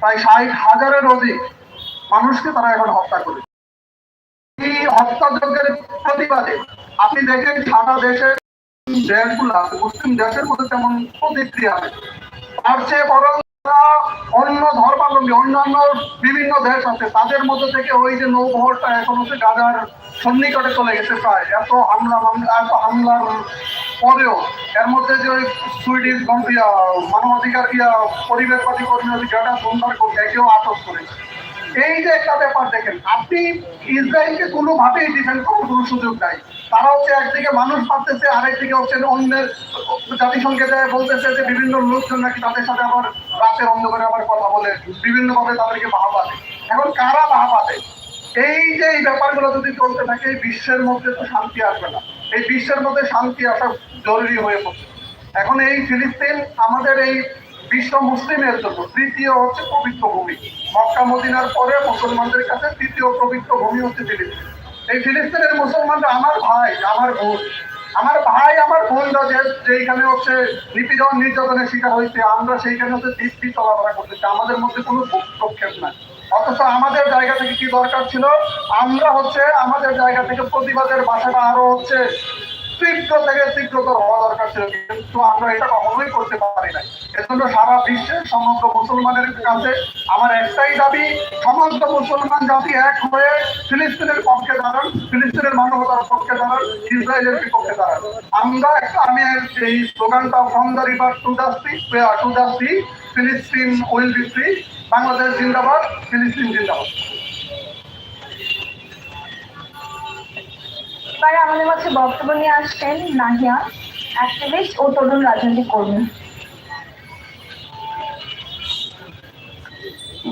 প্রায় ষাট হাজারের অধিক মানুষকে তারা এখন হত্যা করে এই হত্যাযজ্ঞের প্রতিবাদে আপনি দেখেন সারা দেশের দেশগুলা, মুসলিম দেশের মধ্যে তেমন প্রতিক্রিয়া নেই। তার চেয়ে বরং অন্য ধর্মাবলম্বী, অন্যান্য বিভিন্ন দেশ আছে, তাদের মধ্যে থেকে ওই যে নৌবহরটা এখন হচ্ছে গাজার সন্নিকটে চলে গেছে প্রায়, এত হামলা এত হামলার পরেও এর মধ্যে যে ওই সুইডিশ মানবাধিকার পরিবেশবাদী কর্মী যেটা সুন্দর একেও আটক করেছে। এই যে একটা ব্যাপার দেখেন, আপনি ইসরায়েলকে কোনোভাবেই ডিফেন্ড করার কোনো সুযোগ নাই। তারা হচ্ছে একদিকে মানুষ মারতেছে আরেকদিকে হচ্ছে অন্যের জাতিসংঘে যায় বলতেছে যে বিভিন্ন লোকজন নাকি তাদের সাথে আবার রাতের অন্ধকারে আবার কথা বলে, বিভিন্নভাবে তাদেরকে বাহাবা দেয়। এখন কারা বাহাবা দেয়? এই যে এই ব্যাপারগুলো যদি চলতে থাকে, এই বিশ্বের মধ্যে তো শান্তি আসবে না। এই বিশ্বের মধ্যে শান্তি আসা জরুরি হয়ে পড়ছে। এখন এই ফিলিস্তিন আমাদের এই বিশ্ব মুসলিমের জন্য তৃতীয় হচ্ছে পবিত্র ভূমি। মক্কা, মদিনার পরে মুসলমানদের কাছে তৃতীয় পবিত্র ভূমি হচ্ছে ফিলিস্তিন। এই ফিলিস্তিনের মুসলমানরা আমার ভাই, আমার বোন। আমার ভাই, আমার বোনরা যে যেইখানে হচ্ছে নিপীড়ন নির্যাতনের শিকার হয়েছে, আমরা সেইখানে হচ্ছে দিব্যি চলাফেরা করতেছি। আমাদের মধ্যে কোনো প্রক্ষেপ নাই। অথচ আমাদের জায়গা থেকে কি দরকার ছিল? আমরা হচ্ছে আমাদের জায়গা থেকে প্রতিবাদের ভাষাটা আরও হচ্ছে তীব্র থেকে তীব্রতর হওয়া দরকার ছিল। কিন্তু আমরা এটা কখনোই করতে পারি না এজন্য সারা বিশ্বের সমগ্র মুসলমানের কাছে আমার একটাই দাবি, সমস্ত মুসলমান জাতি এক হয়ে ফিলিস্তিনের পক্ষে দাঁড়ান, ফিলিস্তিনের মানবতার পক্ষে দাঁড়ান, ইসরায়েলের বিপক্ষে দাঁড়ান। আমরা একটা আমি এই স্লোগানটা from the river to the sea to the sea Filistin will be free Bangladesh জিন্দাবাদ ফিলিস্তিন জিন্দাবাদ। এবারে আমাদের মাঝে বক্তব্য নিয়ে আসছেন নাহিয়া অ্যাক্টিভিস্ট ও তরুণ রাজনৈতিক কর্মী।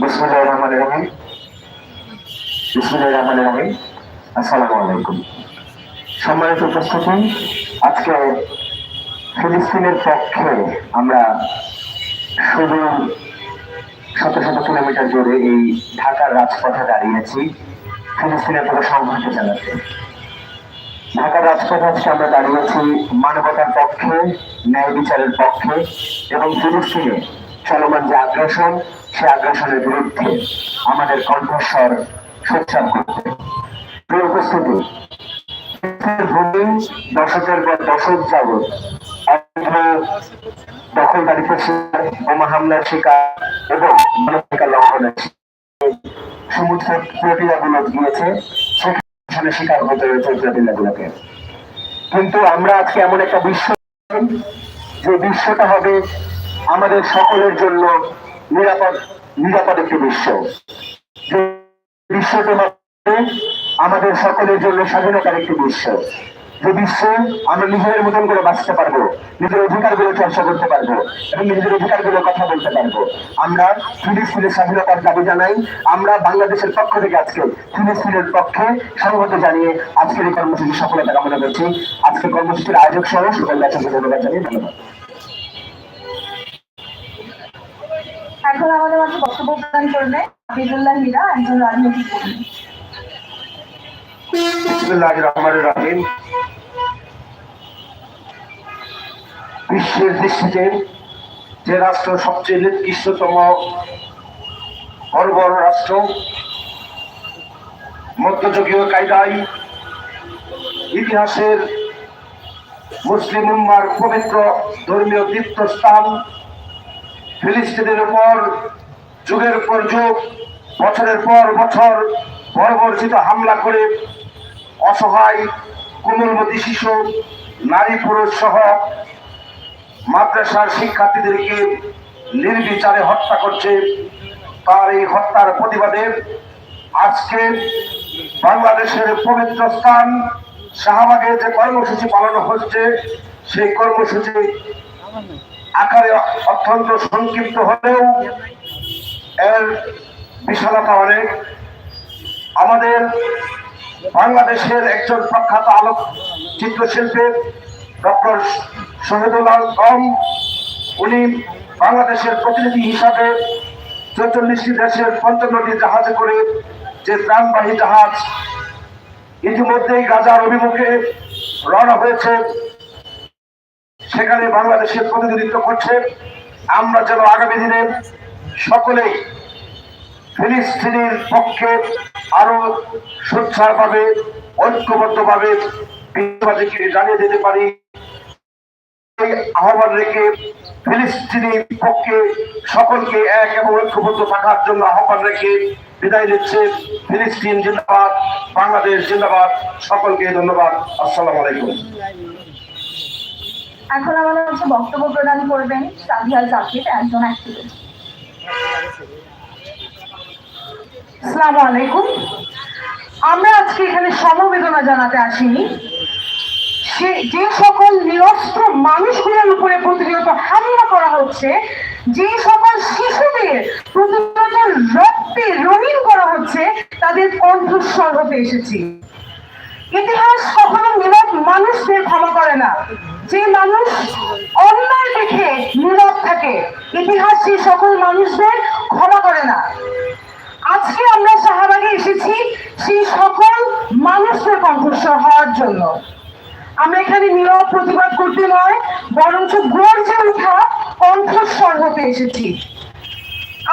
বিসমুল্লাহির রহমানির রহিম। বিসমুল্লাহির রহমানির রহিম। আসসালামু আলাইকুম। সম্মানিত উপস্থিতি আজকে ফিলিস্তিনের পক্ষে আমরা শুধু শত শত কিলোমিটার জুড়ে এই ঢাকার রাজপথে দাঁড়িয়েছি। ফিলিস্তিনের পক্ষে সংহতি জানাতে ঢাকার রাজপথে আজকে আমরা দাঁড়িয়েছি মানবতার পক্ষে, ন্যায় বিচারের পক্ষে এবং ফিলিস্তিনে চলমান যে আগ্রাসন সে আগ্রাসনের বিরুদ্ধে আমাদের কণ্ঠস্বর সোচ্চার করতে। প্রিয় উপস্থিতি ভূমি দশকের পর দশক যাবৎ অন্ধ্র দখলদারিত্বের বোমা হামলার শিকার এবং মানবাধিকার লঙ্ঘনের। সমুদ্র প্রক্রিয়াগুলো গিয়েছে সেখানে শিকার হতে হয়েছে প্রক্রিয়াগুলোকে কিন্তু আমরা আজকে এমন একটা বিশ্ব যে বিশ্বটা হবে আমাদের সকলের জন্য নিরাপদ নিরাপদ একটি বিশ্ব যে বিশ্বটা আমাদের সকলের জন্য স্বাধীনতার একটি বিশ্ব যে বিশ্বে আমরা নিজেদের মতন করে বাঁচতে পারব নিজের অধিকারগুলো চর্চা করতে পারব এবং নিজেদের অধিকারগুলো কথা বলতে পারব। আমরা ফিলিস্তিনের স্বাধীনতার দাবি জানাই আমরা বাংলাদেশের পক্ষ থেকে আজকে ফিলিস্তিনের পক্ষে সংহতি জানিয়ে আজকের এই কর্মসূচির সফলতা কামনা করছি। আজকে কর্মসূচির আয়োজক সহ সকল গাছকে ধন্যবাদ জানিয়ে ধন্যবাদ। এখন আমাদের মাঝে বক্তব্য প্রদান করবে হাবিবুল্লাহ হীরা একজন রাজনৈতিক কর্মী বিসমিল্লাহির রহমানির রহিম। বিশ্বের দৃষ্টিতে যে রাষ্ট্র সবচেয়ে নিকৃষ্টতম বড় রাষ্ট্র, মধ্যযুগীয় কায়দায় ইতিহাসের মুসলিম উম্মার পবিত্র ধর্মীয় তীর্থস্থান ফিলিস্তিনের উপর যুগের পর যুগ, বছরের পর বছর বর্বরচিত হামলা করে অসহায়, কোমলমতি শিশু, নারী, পুরুষ সহ মাদ্রাসার শিক্ষার্থীদেরকে নির্বিচারে হত্যা করছে। তার এই হত্যার প্রতিবাদে আজকে বাংলাদেশের পবিত্র স্থান শাহবাগে যে কর্মসূচি পালন হচ্ছে, সেই কর্মসূচি আকারে অত্যন্ত সংক্ষিপ্ত হলেও এর বিশালতা অনেক। আমাদের বাংলাদেশের একজন প্রখ্যাত আলোক চিত্রশিল্পী ডক্টর শহীদুল আলম উনি বাংলাদেশের প্রতিনিধি হিসাবে চৌচল্লিশটি দেশের পঞ্চান্নটি জাহাজে করে যে প্রাণবাহী জাহাজ ইতিমধ্যেই গাজার অভিমুখে রওনা হয়েছে, সেখানে বাংলাদেশের প্রতিনিধিত্ব করছে। আমরা যেন আগামী দিনে সকলেই ফিলিস্তিনের পক্ষে আরও সোচ্চারভাবে ঐক্যবদ্ধভাবে বিশ্ববাসীকে জানিয়ে দিতে পারি। আহ্বান রেখে পক্ষে সকলকে এক এবং ঐক্যবদ্ধ থাকার জন্য আহ্বান রেখে বিদায় ফিলিস্তিন জিন্দাবাদ, বাংলাদেশ জিন্দাবাদ। সকলকে ধন্যবাদ। আসসালামু আলাইকুম। এখন আমাদের হচ্ছে বক্তব্য প্রদান করবেন সাদিয়া জাকির, একজন আসসালামু আলাইকুম। আমরা আজকে এখানে সমবেদনা জানাতে আসিনি। সে যে সকল নিরস্ত্র মানুষগুলোর উপরে প্রতিনিয়ত হামলা করা হচ্ছে, যে সকল শিশুদের প্রতিনিয়ত রক্তে রঙিন করা হচ্ছে, তাদের কণ্ঠস্বর হতে এসেছি। ইতিহাস কখনো নীরব মানুষদের ক্ষমা করে না। যে মানুষ অন্যায় দেখে নীরব থাকে, ইতিহাস সেই সকল মানুষদের ক্ষমা করে না। আজকে আমরা শাহবাগে এসেছি সেই সকল মানুষদের কণ্ঠস্বর হওয়ার জন্য। আমরা এখানে নীরব প্রতিবাদ করতে নয়, বরঞ্চ গর্জে ওঠা কণ্ঠস্বর হতে এসেছি।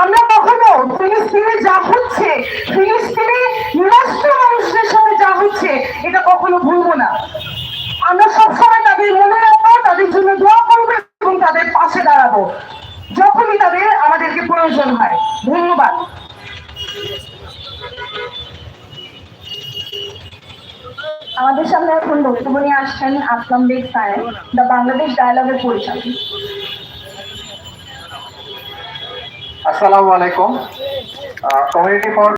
আমরা কখনো ফিলিস্তিনে যা হচ্ছে, ফিলিস্তিনে নিরস্ত্র মানুষদের সাথে যা হচ্ছে, এটা কখনো ভুলবো না আমরা সবসময় তাদের মনে রাখব তাদের জন্য দোয়া করব এবং তাদের পাশে দাঁড়াবো যখনই তাদের আমাদেরকে প্রয়োজন হয় ধন্যবাদ আমাদের সামনে এখন বক্তব্য নিয়ে আসছেন আসলাম বেগ সাহেব দ্য বাংলাদেশ ডায়ালগের পরিচালক। আসসালামু আলাইকুম। Community for